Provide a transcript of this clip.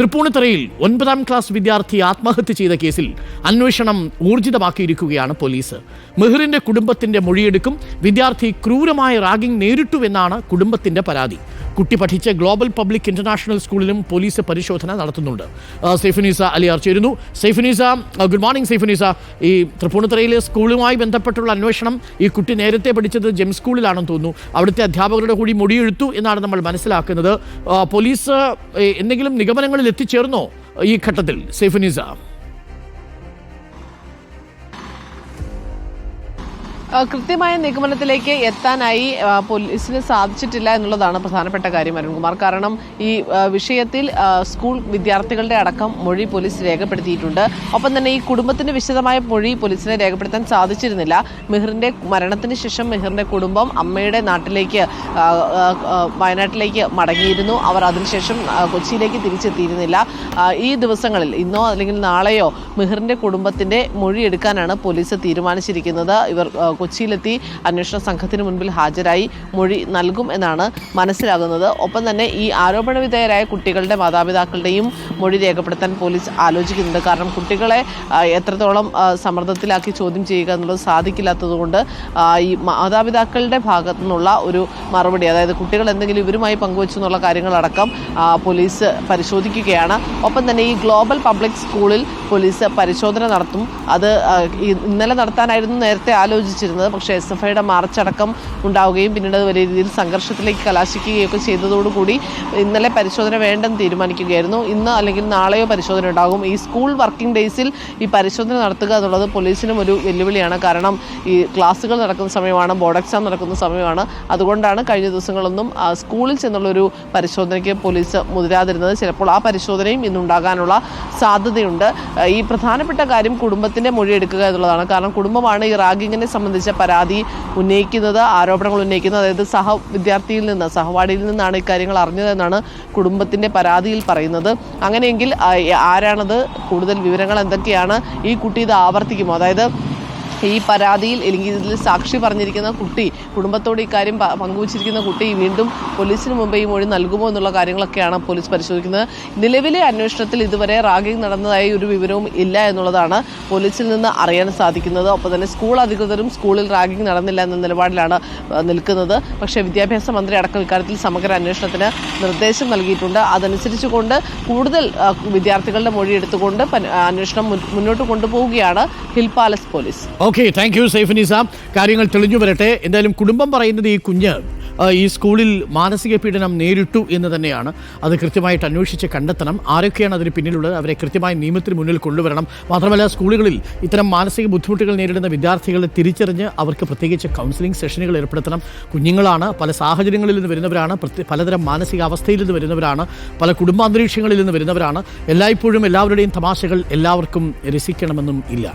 തൃപ്പൂണിത്തറയിൽ ഒൻപതാം ക്ലാസ് വിദ്യാർത്ഥി ആത്മഹത്യ ചെയ്ത കേസിൽ അന്വേഷണം ഊർജിതമാക്കിയിരിക്കുകയാണ് പോലീസ്. മെഹറിന്റെ കുടുംബത്തിന്റെ മൊഴിയെടുക്കും വിദ്യാർത്ഥി ക്രൂരമായ റാഗിംഗ് നേരിട്ടുവെന്നാണ് കുടുംബത്തിന്റെ പരാതി. കുട്ടി പഠിച്ച ഗ്ലോബൽ പബ്ലിക് ഇന്റർനാഷണൽ സ്കൂളിലും പോലീസ് പരിശോധന നടത്തുന്നുണ്ട്. ആ, അലിയാർ ചേരുന്നു സൈഫുനീസ ഗുഡ് മോർണിംഗ് സൈഫുനീസ. ഈ തൃപ്പൂണിത്തറയിലെ സ്കൂളുമായി ബന്ധപ്പെട്ടുള്ള അന്വേഷണം ഈ കുട്ടി നേരത്തെ പഠിച്ചത് ജെം സ്കൂളിലാണെന്ന് തോന്നുന്നു. അവിടുത്തെ അധ്യാപകരുടെ കൂടി മുടിയെഴുത്തു എന്നാണ് നമ്മൾ മനസ്സിലാക്കുന്നത്. പോലീസ് എന്തെങ്കിലും നിഗമനങ്ങളിൽ എത്തിച്ചേർന്നോ ഈ ഘട്ടത്തിൽ സൈഫുനീസ? കൃത്യമായ നിഗമനത്തിലേക്ക് എത്താനായി പോലീസിന് സാധിച്ചിട്ടില്ല എന്നുള്ളതാണ് പ്രധാനപ്പെട്ട കാര്യം അരുൺകുമാർ. കാരണം ഈ വിഷയത്തിൽ സ്കൂൾ വിദ്യാർത്ഥികളുടെ അടക്കം മൊഴി പോലീസ് രേഖപ്പെടുത്തിയിട്ടുണ്ട്. ഒപ്പം തന്നെ ഈ കുടുംബത്തിന്റെ വിശദമായ മൊഴി പോലീസിനെ രേഖപ്പെടുത്താൻ സാധിച്ചിരുന്നില്ല. മെഹറിന്റെ മരണത്തിന് ശേഷം മെഹറിന്റെ കുടുംബം അമ്മയുടെ നാട്ടിലേക്ക് വയനാട്ടിലേക്ക് മടങ്ങിയിരുന്നു. അവർ അതിനുശേഷം കൊച്ചിയിലേക്ക് തിരിച്ചെത്തിയിരുന്നില്ല. ഈ ദിവസങ്ങളിൽ ഇന്നോ അല്ലെങ്കിൽ നാളെയോ മെഹറിന്റെ കുടുംബത്തിന്റെ മൊഴി എടുക്കാനാണ് പോലീസ് തീരുമാനിച്ചിരിക്കുന്നത്. ഇവർ കൊച്ചിയിലെത്തി അന്വേഷണ സംഘത്തിന് മുൻപിൽ ഹാജരായി മൊഴി നൽകും എന്നാണ് മനസ്സിലാകുന്നത്. ഒപ്പം തന്നെ ഈ ആരോപണ വിധേയരായ കുട്ടികളുടെ മാതാപിതാക്കളുടെയും മൊഴി രേഖപ്പെടുത്താൻ പോലീസ് ആലോചിക്കുന്നുണ്ട്. കാരണം കുട്ടികളെ എത്രത്തോളം സമ്മർദ്ദത്തിലാക്കി ചോദ്യം ചെയ്യുക എന്നുള്ളത് സാധിക്കില്ലാത്തതുകൊണ്ട് ഈ മാതാപിതാക്കളുടെ ഭാഗത്തു നിന്നുള്ള ഒരു മറുപടി അതായത് കുട്ടികൾ എന്തെങ്കിലും ഇവരുമായി പങ്കുവച്ചു എന്നുള്ള കാര്യങ്ങളടക്കം പോലീസ് പരിശോധിക്കുകയാണ്. ഒപ്പം തന്നെ ഈ ഗ്ലോബൽ പബ്ലിക് സ്കൂളിൽ പോലീസ് പരിശോധന നടത്തും. അത് ഇന്നലെ നടത്താനായിരുന്നു നേരത്തെ ആലോചിച്ചിരുന്നത്. പക്ഷേ എസ് എഫ് ഐയുടെ മാർച്ചടക്കം ഉണ്ടാവുകയും പിന്നീട് അത് വലിയ രീതിയിൽ സംഘർഷത്തിലേക്ക് കലാശിക്കുകയൊക്കെ ചെയ്തതോടുകൂടി ഇന്നലെ പരിശോധന വേണ്ടെന്ന് തീരുമാനിക്കുകയായിരുന്നു. ഇന്ന് അല്ലെങ്കിൽ നാളെയോ പരിശോധന ഉണ്ടാകും. ഈ സ്കൂൾ വർക്കിംഗ് ഡേയ്സിൽ ഈ പരിശോധന നടത്തുക എന്നുള്ളത് പോലീസിനും ഒരു വെല്ലുവിളിയാണ്. കാരണം ഈ ക്ലാസ്സുകൾ നടക്കുന്ന സമയമാണ് ബോർഡ് എക്സാം നടക്കുന്ന സമയമാണ്. അതുകൊണ്ടാണ് കഴിഞ്ഞ ദിവസങ്ങളൊന്നും സ്കൂളിൽ ചെന്നുള്ളൊരു പരിശോധനയ്ക്ക് പോലീസ് മുതിരാതിരുന്നത്. ചിലപ്പോൾ ആ പരിശോധനയും ഇന്നുണ്ടാകാനുള്ള സാധ്യതയുണ്ട്. ഈ പ്രധാനപ്പെട്ട കാര്യം കുടുംബത്തിന്റെ മൊഴി എടുക്കുക എന്നുള്ളതാണ്. കാരണം കുടുംബമാണ് ഈ റാഗിങ്ങിനെ സംബന്ധിച്ച പരാതി ഉന്നയിക്കുന്നത് ആരോപണങ്ങൾ ഉന്നയിക്കുന്നത്. അതായത് സഹ വിദ്യാർത്ഥിയിൽ നിന്ന് സഹപാഠിയിൽ നിന്നാണ് ഇക്കാര്യങ്ങൾ അറിഞ്ഞതെന്നാണ് കുടുംബത്തിന്റെ പരാതിയിൽ പറയുന്നത്. അങ്ങനെയെങ്കിൽ ആരാണത്? കൂടുതൽ വിവരങ്ങൾ എന്തൊക്കെയാണ്? ഈ കുട്ടി ഇത് ആവർത്തിക്കുമോ? അതായത് ഈ പരാതിയിൽ അല്ലെങ്കിൽ ഇതിൽ സാക്ഷി പറഞ്ഞിരിക്കുന്ന കുട്ടി കുടുംബത്തോട് ഇക്കാര്യം പങ്കുവച്ചിരിക്കുന്ന കുട്ടി വീണ്ടും പോലീസിന് മുമ്പ് ഈ മൊഴി നൽകുമോ എന്നുള്ള കാര്യങ്ങളൊക്കെയാണ് പോലീസ് പരിശോധിക്കുന്നത്. നിലവിലെ അന്വേഷണത്തിൽ ഇതുവരെ റാഗിംഗ് നടന്നതായി ഒരു വിവരവും ഇല്ല എന്നുള്ളതാണ് പോലീസിൽ നിന്ന് അറിയാൻ സാധിക്കുന്നത്. ഒപ്പം തന്നെ സ്കൂൾ അധികൃതരും സ്കൂളിൽ റാഗിംഗ് നടന്നില്ല എന്ന നിലപാടിലാണ് നിൽക്കുന്നത്. പക്ഷേ വിദ്യാഭ്യാസ മന്ത്രി അടക്കം ഇക്കാര്യത്തിൽ സമഗ്ര അന്വേഷണത്തിന് നിർദ്ദേശം നൽകിയിട്ടുണ്ട്. അതനുസരിച്ചുകൊണ്ട് കൂടുതൽ വിദ്യാർത്ഥികളുടെ മൊഴി എടുത്തുകൊണ്ട് അന്വേഷണം മുന്നോട്ട് കൊണ്ടുപോവുകയാണ് hill palace police. Okay thank you Sam കാര്യങ്ങൾ തെളിഞ്ഞു വരട്ടെ. എന്തായാലും കുടുംബം പറയുന്നത് ഈ കുഞ്ഞ് ഈ സ്കൂളിൽ മാനസിക പീഡനം നേരിട്ടു എന്ന് തന്നെയാണ്. അത് കൃത്യമായിട്ട് അന്വേഷിച്ച് കണ്ടെത്തണം. ആരൊക്കെയാണ് അതിന് പിന്നിലുള്ളത്? അവരെ കൃത്യമായി നിയമത്തിന് മുന്നിൽ കൊണ്ടുവരണം. മാത്രമല്ല സ്കൂളുകളിൽ ഇത്തരം മാനസിക ബുദ്ധിമുട്ടുകൾ നേരിടുന്ന വിദ്യാർത്ഥികളെ തിരിച്ചറിഞ്ഞ് അവർക്ക് പ്രത്യേകിച്ച് കൗൺസിലിംഗ് സെഷനുകൾ ഏർപ്പെടുത്തണം. കുഞ്ഞുങ്ങളാണ് പല സാഹചര്യങ്ങളിൽ നിന്ന് വരുന്നവരാണ് പലതരം മാനസികാവസ്ഥയിൽ നിന്ന് വരുന്നവരാണ് പല കുടുംബാന്തരീക്ഷങ്ങളിൽ നിന്ന് വരുന്നവരാണ്. എല്ലായ്പ്പോഴും എല്ലാവരുടെയും തമാശകൾ എല്ലാവർക്കും രസിക്കണമെന്നും ഇല്ല.